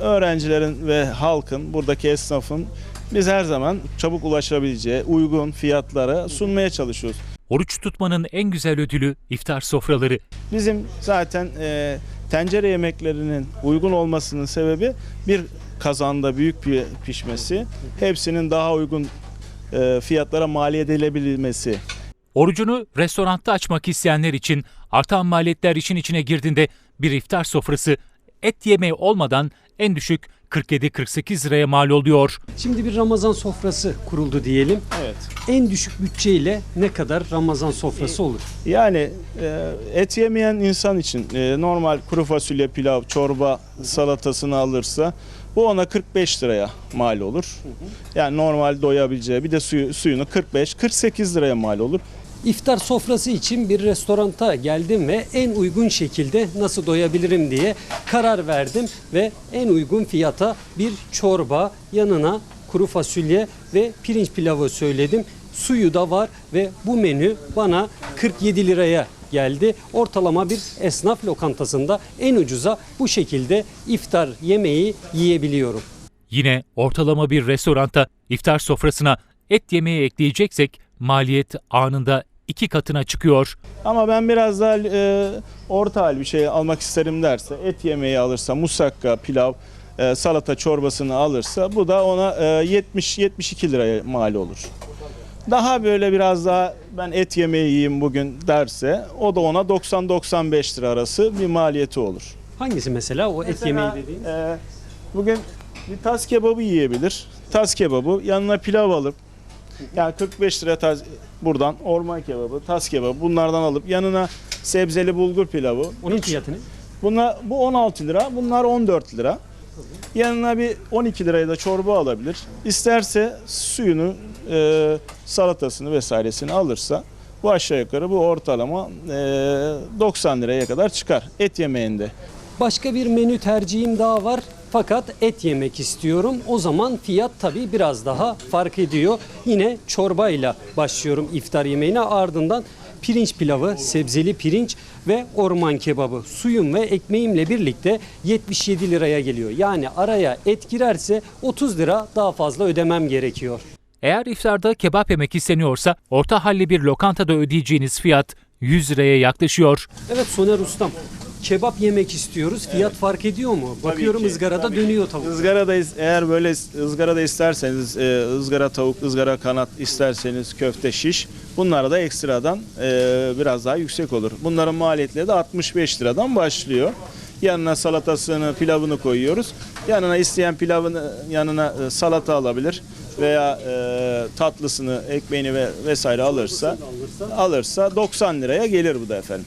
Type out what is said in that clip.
Öğrencilerin ve halkın, buradaki esnafın biz her zaman çabuk ulaşabileceği uygun fiyatlara sunmaya çalışıyoruz. Oruç tutmanın en güzel ödülü iftar sofraları. Bizim zaten e, tencere yemeklerinin uygun olmasının sebebi bir kazanda büyük bir pişmesi, hepsinin daha uygun e, fiyatlara mal edilebilmesi. Orucunu restoranda açmak isteyenler için artan maliyetler işin içine girdiğinde bir iftar sofrası et yemeği olmadan en düşük 47-48 liraya mal oluyor. Şimdi bir Ramazan sofrası kuruldu diyelim. Evet. En düşük bütçeyle ne kadar Ramazan sofrası olur? Yani e, et yemeyen insan için e, normal kuru fasulye, pilav, çorba salatasını alırsa bu ona 45 liraya mal olur. Yani normal doyabileceği bir de suyu, suyunu 45-48 liraya mal olur. İftar sofrası için bir restoranta geldim ve en uygun şekilde nasıl doyabilirim diye karar verdim ve en uygun fiyata bir çorba yanına kuru fasulye ve pirinç pilavı söyledim. Suyu da var ve bu menü bana 47 liraya geldi. Ortalama bir esnaf lokantasında en ucuza bu şekilde iftar yemeği yiyebiliyorum. Yine ortalama bir restoranda iftar sofrasına et yemeği ekleyeceksek maliyet anında iki katına çıkıyor. Ama ben biraz daha e, orta hal bir şey almak isterim derse et yemeği alırsa musakka, pilav, e, salata çorbasını alırsa bu da ona e, 70-72 liraya mal olur. Daha böyle biraz daha ben et yemeği yiyeyim bugün derse o da ona 90-95 lira arası bir maliyeti olur. Hangisi mesela o et Mesela, yemeği dediğin? e, bugün bir tas kebabı yiyebilir. Tas kebabı yanına pilav alıp yani 45 lira tas, buradan orman kebabı, tas kebabı bunlardan alıp yanına sebzeli bulgur pilavı. Onun Hiç- fiyatını? Bunlar, bu 16 lira, bunlar 14 lira. Yanına bir 12 liraya da çorba alabilir. İsterse suyunu, e, salatasını vesairesini alırsa bu aşağı yukarı bu ortalama e, 90 liraya kadar çıkar et yemeğinde. Başka bir menü tercihim daha var. Fakat et yemek istiyorum. O zaman fiyat tabii biraz daha fark ediyor. Yine çorbayla başlıyorum iftar yemeğine. Ardından pirinç pilavı, sebzeli pirinç ve orman kebabı. Suyum ve ekmeğimle birlikte 77 liraya geliyor. Yani araya et girerse 30 lira daha fazla ödemem gerekiyor. Eğer iftarda kebap yemek isteniyorsa orta halli bir lokantada ödeyeceğiniz fiyat 100 liraya yaklaşıyor. Evet Soner Ustam. Kebap yemek istiyoruz. Fiyat fark ediyor mu? Bakıyorum ki, ızgarada tabii. dönüyor tavuk. Izgarada is- eğer böyle ızgarada isterseniz e, ızgara tavuk, ızgara kanat isterseniz köfte şiş bunlar da ekstradan e, biraz daha yüksek olur. Bunların maliyetleri de 65 liradan başlıyor. Yanına salatasını, pilavını koyuyoruz. Yanına isteyen pilavını yanına e, salata alabilir veya e, tatlısını, ekmeğini ve vesaire alırsa alırsa 90 liraya gelir bu da efendim.